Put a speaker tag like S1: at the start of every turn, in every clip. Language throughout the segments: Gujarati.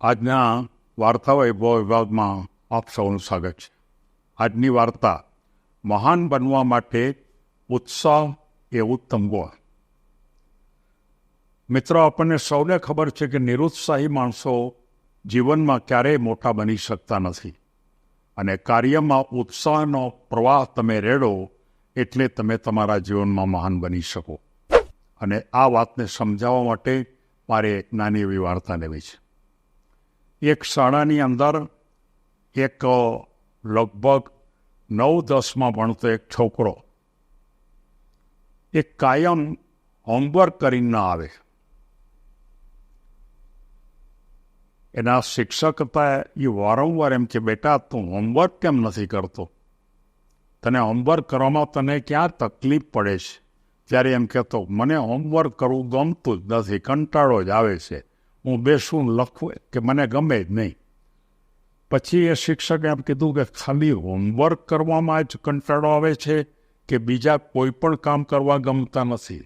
S1: આજના વાર્તા વૈભવ વિભાગમાં આપ સૌનું સ્વાગત છે. આજની વાર્તા મહાન બનવા માટે ઉત્સાહ એ ઉત્તમ ગુણ. મિત્રો, આપણને સૌને ખબર છે કે નિરુત્સાહી માણસો જીવનમાં ક્યારેય મોટા બની શકતા નથી અને કાર્યમાં ઉત્સાહનો પ્રવાહ તમે રેડો એટલે તમે તમારા જીવનમાં મહાન બની શકો. અને આ વાતને સમજાવવા માટે મારે એક નાની એવી વાર્તા લેવી છે. એક શાળાની અંદર એક લગભગ નવ, દસમાં ભણતો એક છોકરો એ કાયમ હોમવર્ક કરીને ના આવે. એના શિક્ષક હતા એ વારંવાર એમ કે, બેટા, તું હોમવર્ક કેમ નથી કરતો? તને હોમવર્ક કરવામાં તને ક્યાં તકલીફ પડે છે? ત્યારે એમ કહેતો, મને હોમવર્ક કરવું ગમતું જ નથી, કંટાળો જ આવે છે. હું બેસું લખું કે મને ગમે જ નહીં. પછી એ શિક્ષકે એમ કીધું કે ખાલી હોમવર્ક કરવામાં જ કંટાળો આવે છે કે બીજા કોઈ પણ કામ કરવા ગમતા નથી.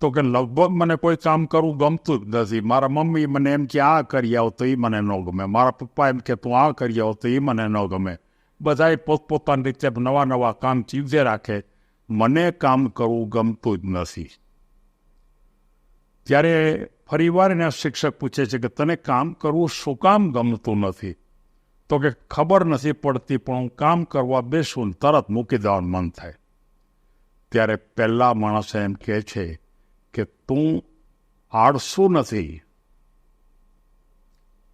S1: તો કે લગભગ મને કોઈ કામ કરવું ગમતું જ નથી. મારા મમ્મી મને એમ કે આ કરી આવ તો એ મને ન ગમે. મારા પપ્પા એમ કે તું આ કરી આવ તો એ મને ન ગમે. બધાએ પોતપોતાની રીતે નવા નવા કામ ચીજે રાખે. મને કામ કરવું ગમતું જ નથી. ત્યારે ફરીવાર એના શિક્ષક પૂછે છે કે તને કામ કરવું શું કામ ગમતું નથી? તો કે, ખબર નથી પડતી, પણ હું કામ કરવા બેસું તરત મૂકી દેવાનું મન થાય. ત્યારે પહેલા માણસ એમ કહે છે કે, તું આળસુ નથી,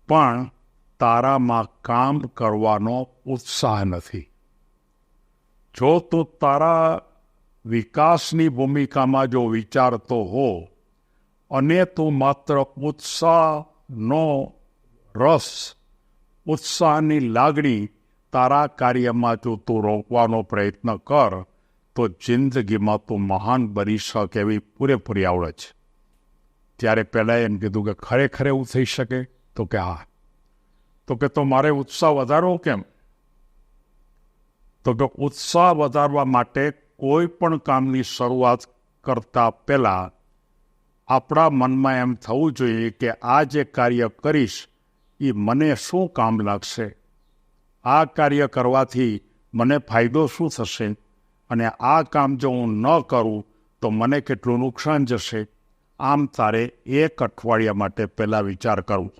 S1: પણ તારામાં કામ કરવાનો ઉત્સાહ નથી. જો તું તારા વિકાસની ભૂમિકામાં જો વિચારતો હો અને તું માત્ર ઉત્સાહનો રસ ઉત્સાહની લાગણી તારા કાર્યમાં જો તું રોકવાનો પ્રયત્ન કર તો જિંદગીમાં તું મહાન બની શકે એવી પૂરેપૂરી આવડે છે ત્યારે પહેલાં એમ કીધું કે ખરેખર એવું થઈ શકે તો કે હા તો કે તો મારે ઉત્સાહ વધારવો કેમ તો કે ઉત્સાહ વધારવા માટે કોઈ પણ કામની શરૂઆત કરતા પહેલાં આપણા મનમાં એમ થવું જોઈએ કે આ જે કાર્ય કરીશ એ મને શું કામ લાગશે? આ કાર્ય કરવાથી મને ફાયદો શું થશે? અને આ કામ જો હું ન કરું, તો મને કેટલું નુકસાન જશે? આમ તારે એક અઠવાડિયા માટે પહેલાં વિચાર કરવું.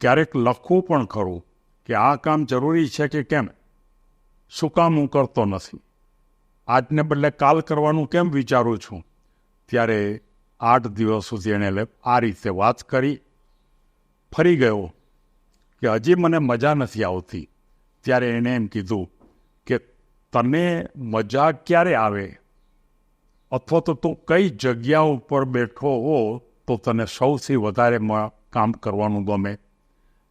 S1: ક્યારેક લખવું પણ ખરું કે આ કામ જરૂરી છે કે કેમ? શું કામ હું કરતો નથી? આજને બદલે કાલ કરવાનું કેમ વિચારું છું? ત્યારે આઠ દિવસ સુધી એણે આ રીતે વાત કરી. ફરી ગયો કે હજી મને મજા નથી આવતી. ત્યારે એણે એમ કીધું કે તને મજા ક્યારે આવે? અથવા તો તું કઈ જગ્યા ઉપર બેઠો હો તો તને સૌથી વધારે કામ કરવાનું ગમે?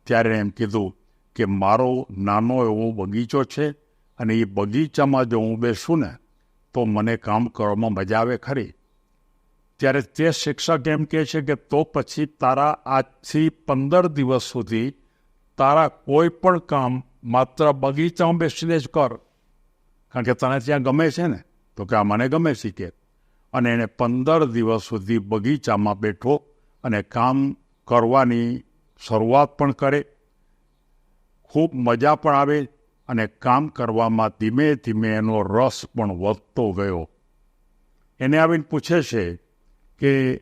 S1: ત્યારે એમ કીધું કે મારો નાનો એવો બગીચો છે અને એ બગીચામાં જો હું બેસું ને. તો મને કામ કરવામાં મજા આવે ખરી. ત્યારે તે શિક્ષક એમ કહે છે કે તો પછી તારા આજથી પંદર દિવસ સુધી તારા કોઈ પણ કામ માત્ર બગીચામાં બેસીને જ કર. કારણ કે તને ત્યાં ગમે છે ને, તો કે આ મને ગમે છે કે અને એણે પંદર દિવસ સુધી બગીચામાં બેઠો અને કામ કરવાની શરૂઆત પણ કરે. ખૂબ મજા પણ આવે અને કામ કરવામાં ધીમે ધીમે એનો રસ પણ વધતો ગયો. એને આવીને પૂછે છે કે,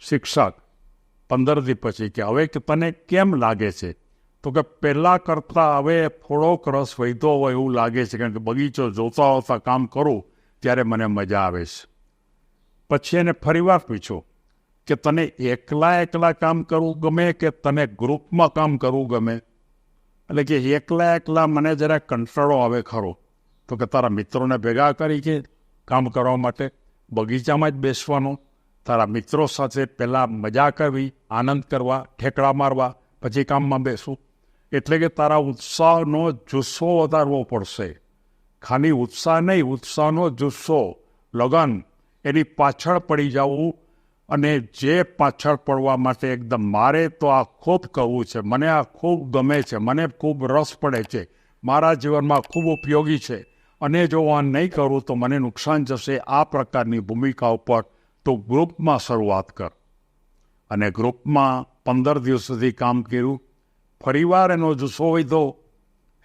S1: શિક્ષક, પંદર દી પછી કે હવે કે તને કેમ લાગે છે? તો કે, પહેલાં કરતાં હવે થોડોક રસ વધ્યો હોય એવું લાગે છે, કારણ કે બગીચો જોતા હોતા કામ કરું ત્યારે મને મજા આવે છે. પછી એને ફરીવાર પૂછો કે, તને એકલા એકલા કામ કરવું ગમે કે તને ગ્રુપમાં કામ કરવું ગમે? એટલે કે એકલા એકલા મને જરા કંટાળો આવે ખરો. તો કે તારા મિત્રોને ભેગા કરી કે કામ કરવા માટે બગીચામાં જ બેસવાનો, તારા મિત્રો સાથે પહેલાં મજા કરવી, આનંદ કરવા, ઠેકડા મારવા, પછી કામમાં બેસવું. એટલે કે તારા ઉત્સાહનો જુસ્સો વધારવો પડશે. ખાલી ઉત્સાહ નહીં, ઉત્સાહનો જુસ્સો, લગન, એની પાછળ પડી જવું અને જે પાછળ પડવા માટે એકદમ મારે તો આ ખૂબ કહવું છે. મને આ ખૂબ ગમે છે. મને ખૂબ રસ પડે છે. મારા જીવનમાં ખૂબ ઉપયોગી છે. અને જો આ નહીં કરું તો મને નુકસાન જશે આ પ્રકારની ભૂમિકા ઉપર તો ગ્રુપમાં શરૂઆત કર. અને ગ્રુપમાં પંદર દિવસ સુધી કામ કર્યું. ફરીવાર એનો જુસ્સો વધ્યો.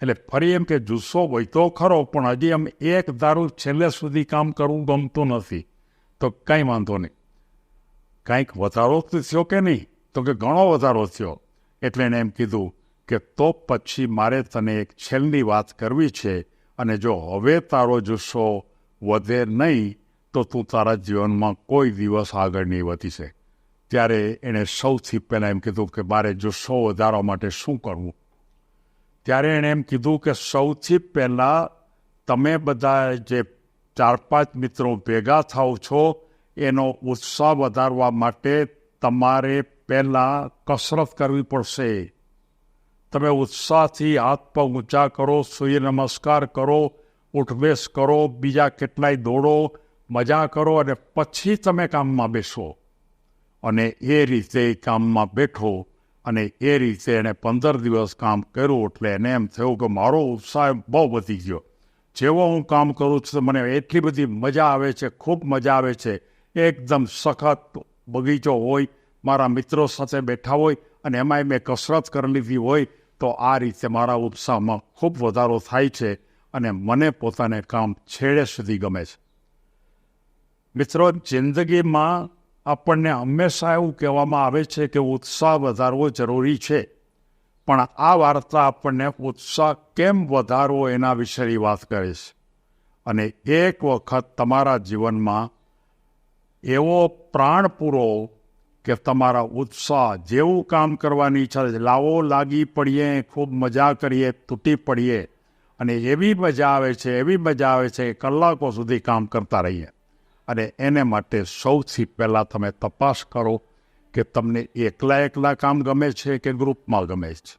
S1: એટલે ફરી એમ કે જુસ્સો વધ્યો ખરો, પણ હજી એમ એક દારૂ છેલ્લે સુધી કામ કરવું ગમતું નથી. તો કંઈ વાંધો નહીં. કાંઈક વધારો થયો કે નહીં? તો કે ઘણો વધારો થયો. એટલે એણે એમ કીધું કે તો પછી મારે તને એક છેલ્લી વાત કરવી છે અને જો હવે તારો જુસ્સો વધે નહીં, તો તું તારા જીવનમાં કોઈ દિવસ આગળ નહીં વધી છે ત્યારે એણે સૌથી પહેલાં એમ કીધું કે મારે જુસ્સો વધારવા માટે શું કરવું? ત્યારે એણે એમ કીધું કે સૌથી પહેલાં તમે બધા જે ચાર પાંચ મિત્રો ભેગા થાવ છો એનો ઉત્સાહ વધારવા માટે તમારે પહેલાં કસરત કરવી પડશે. તમે ઉત્સાહથી હાથ પગ ઊંચા કરો, સૂર્ય નમસ્કાર કરો ઉઠબેસ કરો, બીજા કેટલાય દોડો, મજા કરો અને પછી તમે કામમાં બેસો. અને એ રીતે કામમાં બેઠો અને એ રીતે એણે પંદર દિવસ કામ કર્યું એટલે એને એમ થયું કે મારો ઉત્સાહ બહુ વધી ગયો. જેવો હું કામ કરું છું મને એટલી બધી મજા આવે છે, ખૂબ મજા આવે છે. એકદમ સખત બગીચો હોય, મારા મિત્રો સાથે બેઠા હોય અને એમાંય મેં કસરત કરી લીધી હોય, તો આ રીતે મારા ઉત્સાહમાં ખૂબ વધારો થાય છે અને મને પોતાને કામ છેડે સુધી ગમે છે. મિત્રો, જિંદગીમાં આપણને હંમેશા એવું કહેવામાં આવે છે કે ઉત્સાહ વધારવો જરૂરી છે. પણ આ વાર્તા આપણને ઉત્સાહ કેમ વધારવો એના વિશેની વાત કરે છે. અને એક વખત તમારા જીવનમાં એવો પ્રાણ પૂરો કે તમારા ઉત્સાહ જેવું કામ કરવાની ઈચ્છા છે. લાવો, લાગી પડીએ, ખૂબ મજા કરીએ, તૂટી પડીએ. અને એવી મજા આવે છે, એવી મજા આવે છે, કલાકો સુધી કામ કરતા રહીએ. અને એને માટે સૌથી પહેલાં તમે તપાસ કરો કે તમને એકલા એકલા કામ ગમે છે કે ગ્રુપમાં ગમે છે.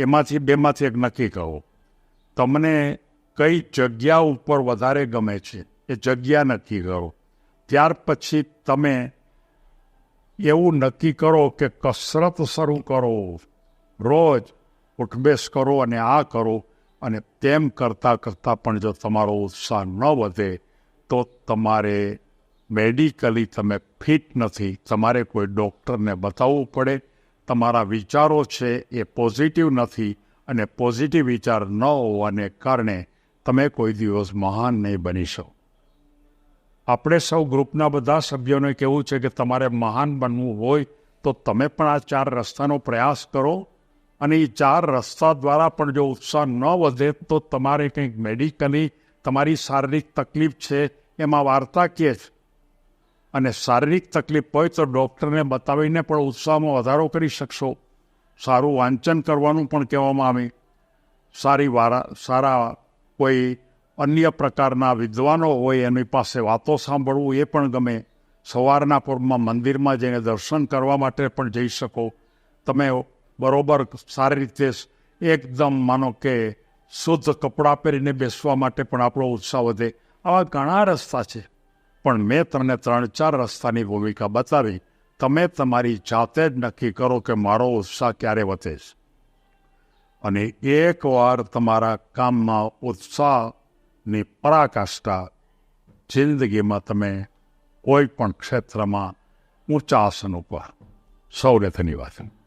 S1: એમાંથી બેમાંથી એક નક્કી કરો. તમને કઈ જગ્યા ઉપર વધારે ગમે છે એ જગ્યા નક્કી કરો. ત્યાર પછી તમે એવું નક્કી કરો કે કસરત શરૂ કરો. રોજ ઉઠબેસ કરો અને આ કરો અને તેમ કરતાં કરતાં પણ જો તમારો ઉત્સાહ ન વધે, તો તમારે મેડિકલી તમે ફિટ નથી. તમારે કોઈ ડૉક્ટરને બતાવવું પડે. તમારા વિચારો છે એ પોઝિટિવ નથી અને પોઝિટિવ વિચાર ન હોવાને કારણે તમે કોઈ દિવસ મહાન નહીં બની શકો. આપણે સૌ ગ્રુપના બધા સભ્યોને કહેવું છે કે તમારે મહાન બનવું હોય, તો તમે પણ આ ચાર રસ્તાનો પ્રયાસ કરો. અને એ ચાર રસ્તા દ્વારા પણ જો ઉત્સાહ ન વધે, તો તમારે કંઈક મેડિકલી તમારી શારીરિક તકલીફ છે એમાં વાર્તા કે જ અને શારીરિક તકલીફ હોય તો ડૉક્ટરને બતાવીને પણ ઉત્સાહમાં વધારો કરી શકશો. સારું વાંચન કરવાનું પણ કહેવામાં આવે. સારી વારા, સારા કોઈ અન્ય પ્રકારના વિદ્વાનો હોય એની પાસે વાતો સાંભળવું એ પણ ગમે. સવારના પૂર્વમાં મંદિરમાં જઈને દર્શન કરવા માટે પણ જઈ શકો. તમે બરોબર સારી રીતે એકદમ માનો કે શુદ્ધ કપડાં પહેરીને બેસવા માટે પણ આપણો ઉત્સાહ વધે. આવા ઘણા રસ્તા છે. પણ મેં તમને ત્રણ ચાર રસ્તાની ભૂમિકા બતાવી. તમે તમારી જાતે જ નક્કી કરો કે મારો ઉત્સાહ ક્યારે વધે છે. અને એકવાર તમારા કામમાં ઉત્સાહની પરાકાષ્ઠા જિંદગીમાં તમે કોઈ પણ ક્ષેત્રમાં ઊંચા આસન ઉપર સૌને ધન્યવાદ.